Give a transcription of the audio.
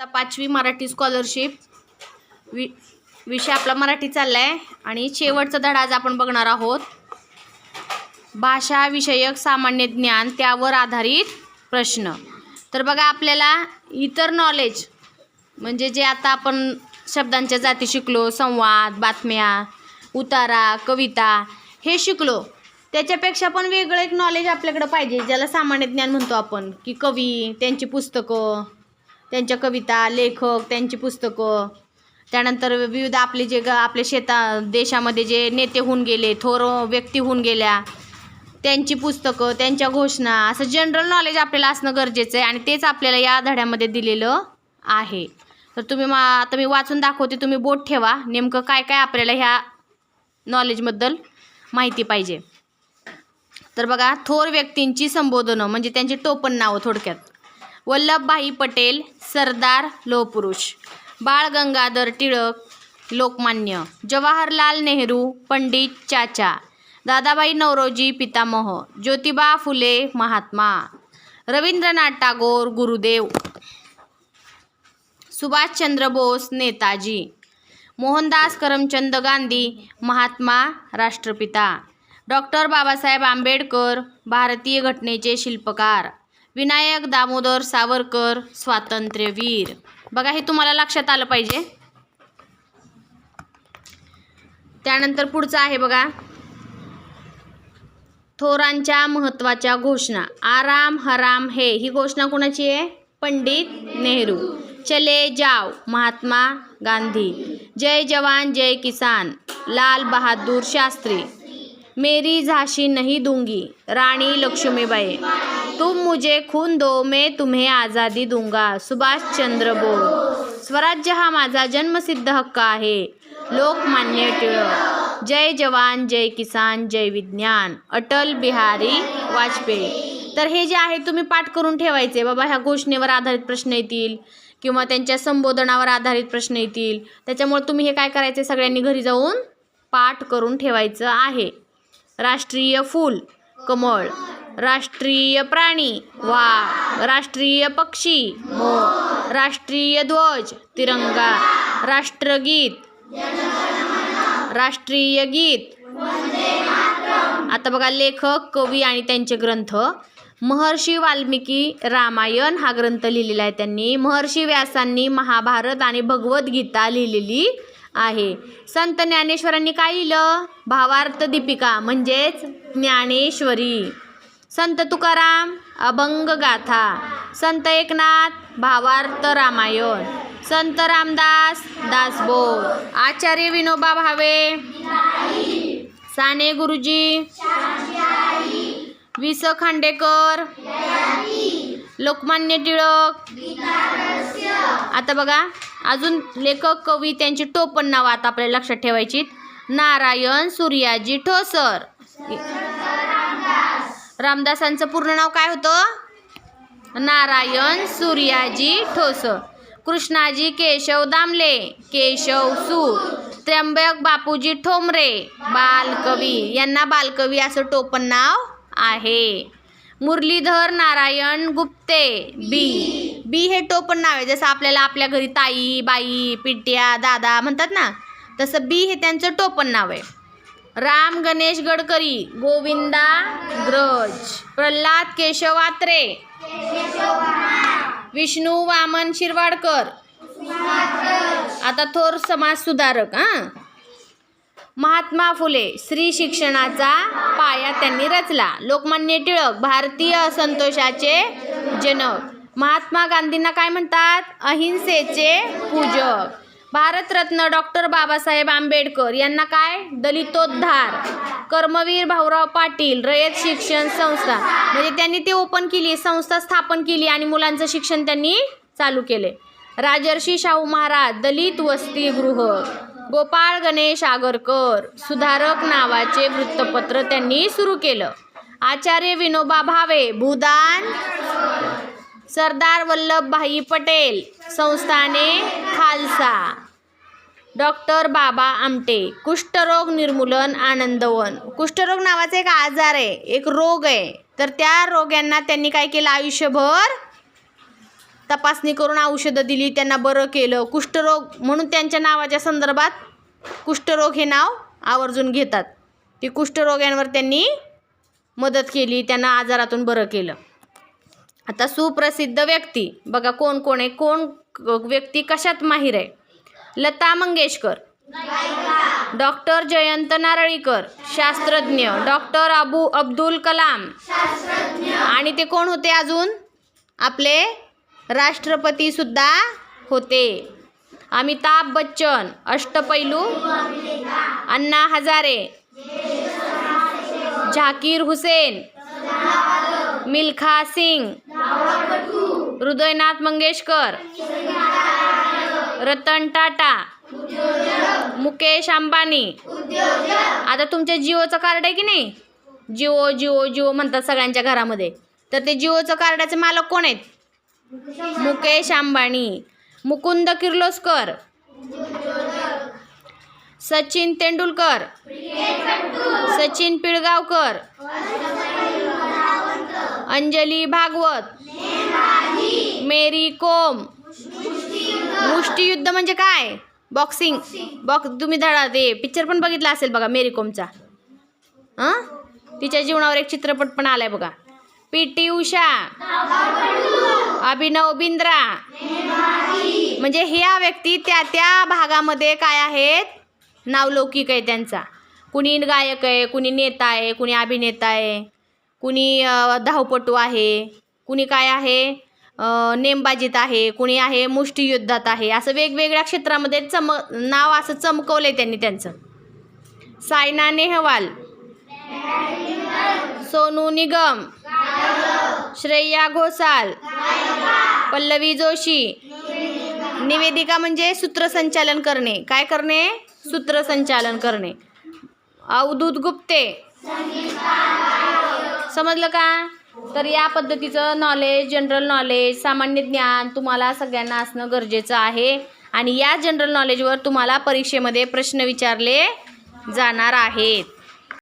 आता पाचवी मराठी स्कॉलरशिप वि विषय आपला मराठी चालला आहे आणि शेवटचा धडा आज आपण बघणार आहोत. भाषा विषयक सामान्य ज्ञान त्यावर आधारित प्रश्न. तर बघा आपल्याला इतर नॉलेज म्हणजे जे आता आपण शब्दांच्या जाती शिकलो संवाद बातम्या उतारा कविता हे शिकलो. त्याच्यापेक्षा पण वेगळं एक नॉलेज आपल्याकडं पाहिजे ज्याला सामान्य ज्ञान म्हणतो आपण. की कवी त्यांची पुस्तकं त्यांच्या कविता लेखक त्यांची पुस्तकं. त्यानंतर विविध आपले जे ग आपल्या शेता देशामध्ये जे नेते होऊन गेले थोर व्यक्ती होऊन गेल्या. त्यांची पुस्तकं त्यांच्या घोषणा असं जनरल नॉलेज आपल्याला असणं गरजेचं आहे आणि तेच आपल्याला या धड्यामध्ये दिलेलं आहे. तर तुम्ही मा आता मी वाचून दाखवते तुम्ही बोट ठेवा. नेमकं काय काय आपल्याला ह्या नॉलेजबद्दल माहिती पाहिजे. तर बघा थोर व्यक्तींची संबोधनं म्हणजे त्यांची टोपण नावं थोडक्यात. वल्लभभाई पटेल सरदार लोहपुरुष. बाळ गंगाधर टिळक लोकमान्य. जवाहरलाल नेहरू पंडित चाचा. दादाबाई नवरोजी पितामह. ज्योतिबा फुले महात्मा. रवींद्रनाथ टागोर गुरुदेव. सुभाषचंद्र बोस नेताजी. मोहनदास करमचंद गांधी महात्मा राष्ट्रपिता. डॉक्टर बाबासाहेब आंबेडकर भारतीय घटनेचे शिल्पकार. विनायक दामोदर सावरकर स्वातंत्र्यवीर बघा हे तुम्हाला लक्षात आलं पाहिजे. त्यानंतर पुढचं आहे बघा. थोरांच्या महत्त्वाच्या घोषणा. आराम हराम हे. ही घोषणा कोणाची आहे? पंडित नेहरू. चले जाव महात्मा गांधी. जय जवान जय किसान. लाल बहादूर शास्त्री. मेरी झाशी नहीं दूंगी. राणी लक्ष्मीबाई. तुम मुझे खून दो मैं तुम्हें आझादी दूंगा। सुभाष चंद्र बोस स्वराज्य हा माझा जन्मसिद्ध हक्क आहे। लोकमान्य टिळक जय जवान जय किसान जय विज्ञान। अटल बिहारी वाजपेयी। तर हे जे आहे तुम्ही पाठ करून ठेवायचे. बाबा ह्या घोषणेवर आधारित प्रश्न येतील किंवा त्यांच्या संबोधनावर आधारित प्रश्न येतील. त्याच्यामुळे तुम्ही हे काय करायचे? सगळ्यांनी घरी जाऊन पाठ करून ठेवायचं आहे. राष्ट्रीय फूल कमळ. राष्ट्रीय प्राणी वा राष्ट्रीय पक्षी. मो. राष्ट्रीय ध्वज तिरंगा. राष्ट्रगीत. राष्ट्रीय गीत. आता बघा लेखक कवी आणि त्यांचे ग्रंथ. महर्षी वाल्मिकी रामायण हा ग्रंथ लिहिलेला आहे त्यांनी. महर्षी व्यासांनी महाभारत आणि भगवद्गीता लिहिलेली आहे. संत ज्ञानेश्वरांनी काय लिहिलं? भावार्थ दीपिका म्हणजेच ज्ञानेश्वरी. संत तुकाराम अभंग गाथा संत एकनाथ भावार्थ रामायण संत रामदास दासबोध आचार्य विनोबा भावे साने गुरुजी वि स खांडेकर लोकमान्य टिळक. आता बघा अजून लेखक कवी त्यांची टोपण नावं आता आपल्याला लक्षात ठेवायची नारायण सूर्याजी ठोसर. रामदासांचं पूर्ण नाव काय होतं? नारायण सूर्याजी ठोस कृष्णाजी केशव दामले केशव सूर त्र्यंबक बापूजी ठोंबरे बालकवी यांना बालकवी असं टोपण नाव आहे. मुरलीधर नारायण गुप्ते बी बी हे टोपण नाव आहे. जसं आपल्याला आपल्या घरी ताई बाई पिट्या दादा म्हणतात ना तसं बी हे त्यांचं टोपण नाव आहे. राम गणेश गडकरी गोविंदा ग्रज प्रल्हाद केशव आत्रे विष्णू वामन शिरवाडकर. आता थोर समाज सुधारक हां? महात्मा फुले स्त्री शिक्षणाचा पाया त्यांनी रचला. लोकमान्य टिळक भारतीय असंतोषाचे जनक. महात्मा गांधींना काय म्हणतात? अहिंसेचे पूजक. भारतरत्न डॉक्टर बाबासाहेब आंबेडकर यांना काय? दलितोद्धार. कर्मवीर भाऊराव पाटील रयत शिक्षण संस्था. म्हणजे त्यांनी ते ओपन केली संस्था स्थापन केली आणि मुलांचं शिक्षण त्यांनी चालू केले. राजर्षी शाहू महाराज दलित वसतिगृह. गोपाळ गणेश आगरकर सुधारक नावाचे वृत्तपत्र त्यांनी सुरू केलं. आचार्य विनोबा भावे भूदान. सरदार वल्लभभाई पटेल संस्थाने खालसा. डॉक्टर बाबा आमटे कुष्ठरोग निर्मूलन आनंदवन. कुष्ठरोग नावाचा एक आजार आहे एक रोग आहे. तर त्या रोग्यांना त्यांनी काय केलं? आयुष्यभर तपासणी करून औषधं दिली त्यांना बरं केलं. कुष्ठरोग म्हणून त्यांच्या नावाच्या संदर्भात कुष्ठरोग हे नाव आवर्जून घेतात. ती कुष्ठरोग्यांवर त्यांनी मदत केली त्यांना आजारातून बरं केलं. आता सुप्रसिद्ध व्यक्ती. बघा कोण कोण आहे? कोण व्यक्ती कशात माहीर आहे? लता मंगेशकर. डॉक्टर जयंत नारळीकर. शास्त्रज्ञ. डॉक्टर अबू अब्दुल कलाम. आणि ते कोण होते अजून? आपले राष्ट्रपती सुद्धा होते. अमिताभ बच्चन. अष्टपैलू. अण्णा हजारे. झाकीर हुसेन. मिल्खा सिंग. हृदयनाथ मंगेशकर. रतन टाटा मुकेश अंबानी. आता तुमच्या जिओचं कार्ड आहे की नाही? जिओ जिओ जिओ म्हणतात सगळ्यांच्या घरामध्ये. तर ते जिओचं कार्डाचे मालक कोण आहेत? मुकेश अंबानी. मुकुंद किर्लोस्कर. सचिन तेंडुलकर. सचिन पिळगावकर. अंजली भागवत. मेरी कोम. मुष्टियुद्ध म्हणजे काय? बॉक्सिंग बॉक्स तुम्ही धडा ते पिक्चर पण बघितला असेल बघा मेरी कोमचा हां? तिच्या जीवनावर एक चित्रपट पण आलाय बघा. P T Usha. अभिनव बिंद्रा. म्हणजे ह्या व्यक्ती त्या त्या भागामध्ये काय आहेत? नावलौकिक आहे त्यांचा. कुणी गायक आहे कुणी नेता आहे कुणी अभिनेता आहे कुणी धावपटू आहे कुणी काय आहे? नेमबाजीत आहे कुणी आहे मुष्टियुद्धात आहे असं वेगवेगळ्या क्षेत्रामध्ये चम नाव असं चमकवलं आहे त्यांनी त्यांचं. सायना नेहवाल सोनू निगम श्रेया घोसाल पल्लवी जोशी निवेदिका म्हणजे सूत्रसंचालन करणे. काय करणे? सूत्रसंचालन करणे. अवधूत गुप्ते. समजलं का? तर या पद्धतीचं नॉलेज जनरल नॉलेज सामान्य ज्ञान तुम्हाला सगळ्यांना असणं गरजेचं आहे. आणि या जनरल नॉलेजवर तुम्हाला परीक्षेमध्ये प्रश्न विचारले जाणार आहेत.